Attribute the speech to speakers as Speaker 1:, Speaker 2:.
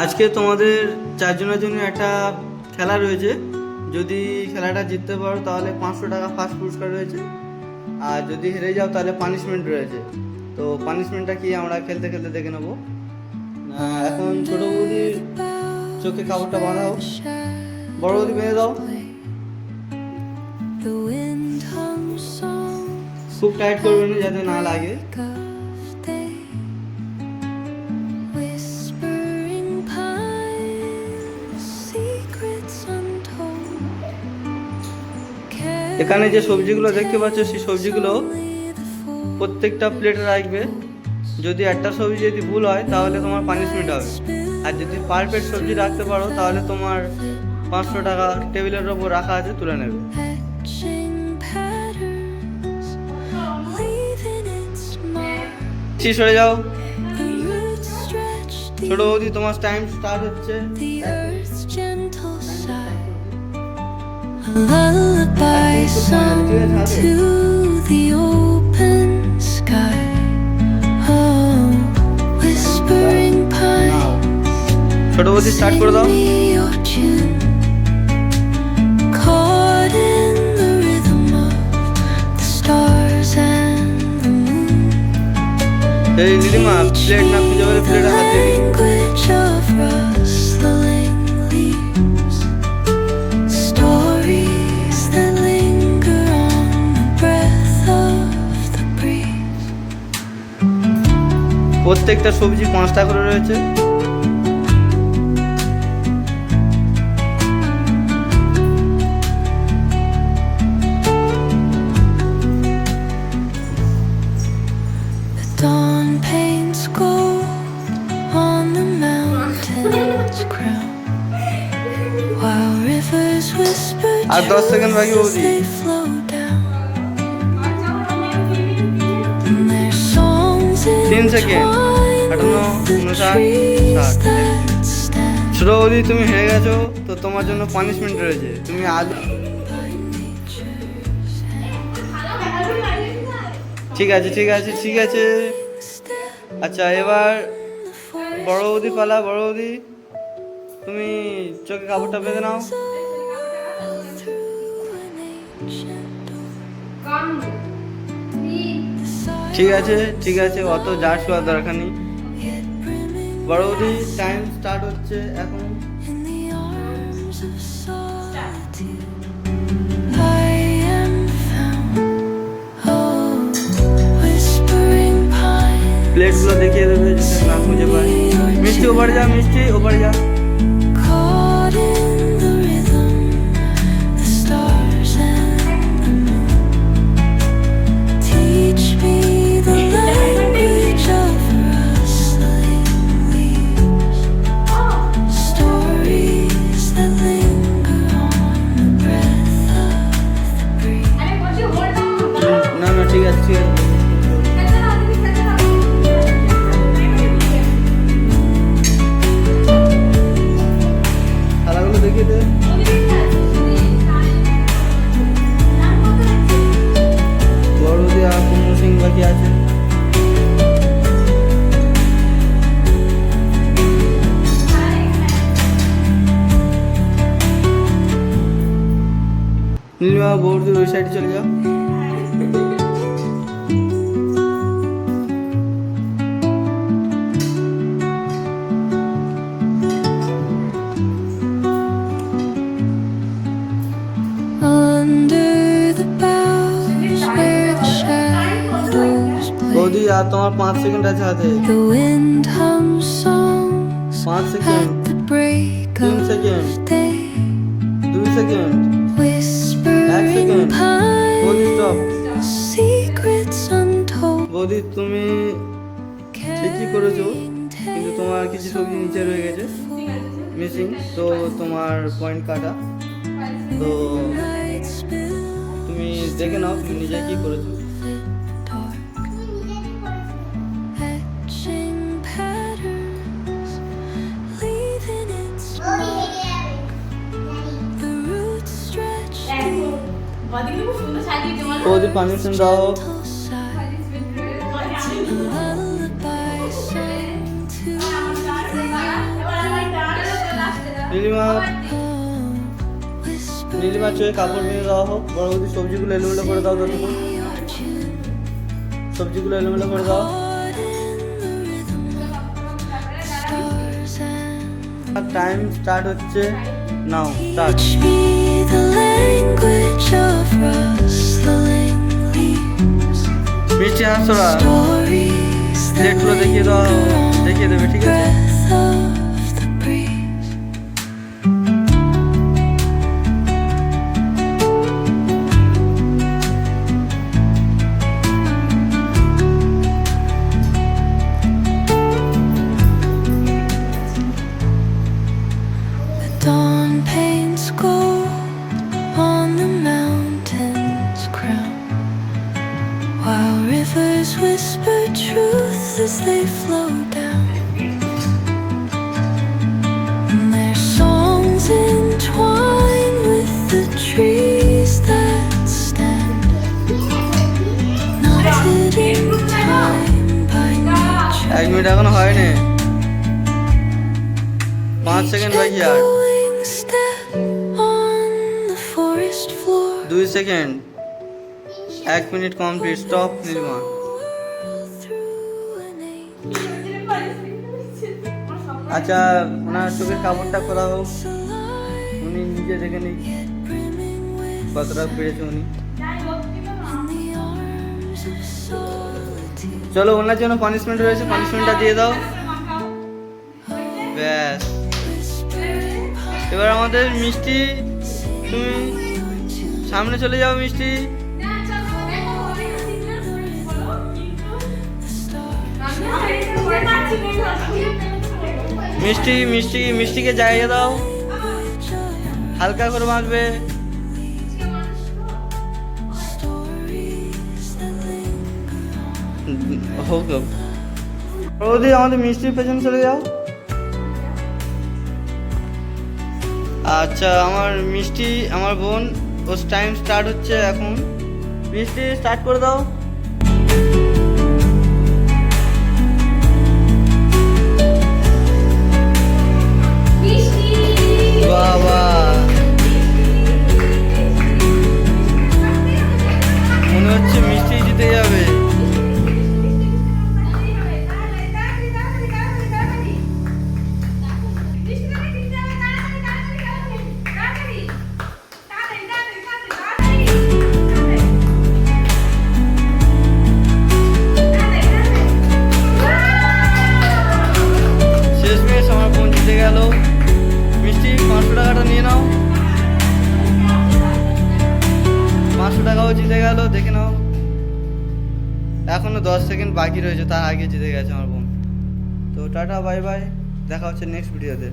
Speaker 1: আজকে তোমাদের চারজনের জন্য একটা খেলা রয়েছে। যদি খেলাটা জিততে পারো তাহলে পাঁচশো টাকা ফার্স্ট পুরস্কার রয়েছে। আর যদি হেরে যাও তাহলে পানিশমেন্ট রয়েছে। তো পানিশমেন্টটা কি আমরা খেলতে খেলতে দেখে নেব। এখন ছোটো বৌদির চোখে কাপড়টা বাঁধাও। বড় বৌদি বেঁধে দাও। খুব টাইট করবে না যাতে না লাগে। এখানে যে সবজিগুলো দেখতে পাচ্ছ, সেই সবজিগুলো প্রত্যেকটা প্লেটে রাখবে। যদি একটা সবজি যদি ভুল হয়, তাহলে তোমার পানিশমেন্ট হবে। আর যদি পারফেক্ট সবজি রাখতে পারো, তাহলে তোমার পাঁচশো টাকা টেবিলের ওপর রাখা আছে, তুলে নেবে। সরে যাও। ছোট বৌদি, তোমার টাইম স্টার্ট হচ্ছে।
Speaker 2: lullaby sung to the open sky. Oh, whispering pine,
Speaker 1: ছোট বৌদি স্টার্ট করে দাও
Speaker 2: sing me your tune. Caught in the rhythm of the stars and the moon.
Speaker 1: এই দিদিমা প্লেট না খুঁজে পেলে
Speaker 2: The
Speaker 1: প্লেটে হাত প্রত্যেকটা সবজি পাঁচটা করে রয়েছে আর দশ সেকেন্ড বাকি তিন সেকেন্ড আটান্ন উনষাট, ষাট। বৌদি, তুমি হেরে গেছো, তো তোমার জন্য পানিশমেন্ট রয়েছে। তুমি আজ ঠিক আছে ঠিক আছে ঠিক আছে। আচ্ছা এবার বড় বৌদি পালা, বড় বৌদি। তুমি চোখে কাপড়টা বেঁধে নাও। ঠিক আছে ঠিক আছে, অত যার শোয়ার দরকার নেই।
Speaker 2: yet brimming
Speaker 1: বড় বৌদি টাইম স্টার্ট হচ্ছে এখন। প্লেটগুলো দেখিয়ে দেবে না খুঁজে পাই মিষ্টি, ওপারে যা, মিষ্টি, ওপারে যা। আছে থালাগুলো দেখিয়ে দে বড় বৌদি কুমড়ো সিং বাকি ওই সাইডে চলে যাও। আর তোমার পাঁচ সেকেন্ড আছে হাতে। পাঁচ সেকেন্ড তিন সেকেন্ড দুই সেকেন্ড. বৌদি তুমি ঠিকই করেছ কিন্তু তোমার কিছু সবজি নিচে রয়ে গেছে মিসিং তো তোমার পয়েন্ট কাটা। তো তুমি দেখে নাও তুমি নিজে কি করেছ। বৌদি পারমিশন দাও নীলিমা নীলিমা চোখে কাপড় নিয়ে দেওয়া হোক বড় বৌদি সবজিগুলো এলোমেলো করে দাও ততক্ষণ সবজিগুলো এলোমেলো করে দাও টাইম স্টার্ট হচ্ছে নাও স্টার্ট মিষ্টি হাসরা দেখল দেখিয়ে দাও দেখিয়ে দেবে ঠিক আছে? মিনিট এখনও হয়নি। পাঁচ সেকেন্ড বাকি আর. দুই সেকেন্ড এক মিনিট কমপ্লিট স্টপ
Speaker 2: ancient
Speaker 1: আচ্ছা ওনার চোখের কাপড়টা খোলা হোক। উনি নিজে দেখে নিক। কতটা পেরেছে উনি। চলো ওনার জন্য পানিশমেন্ট রয়েছে পানিশমেন্টটা দিয়ে দাও। ব্যাস। এবার আমাদের মিষ্টি, তুমি সামনে চলে যাও মিষ্টি। মিষ্টি মিষ্টি, মিষ্টিকে জায়গা দাও। হালকা করে বাঁচবে হোক বৌদি আমাদের মিষ্টির পেছনে চলে যাও আচ্ছা আমার মিষ্টি আমার বোন ওর টাইম স্টার্ট হচ্ছে এখন মিষ্টি স্টার্ট করে দাও নাও। পাঁচশো টাকাও জিতে গেল, দেখে নাও। এখনও দশ সেকেন্ড বাকি রয়েছে, তার আগে জিতে গেছে আমার বোন। তো টাটা বাই বাই দেখা হচ্ছে নেক্সট ভিডিওতে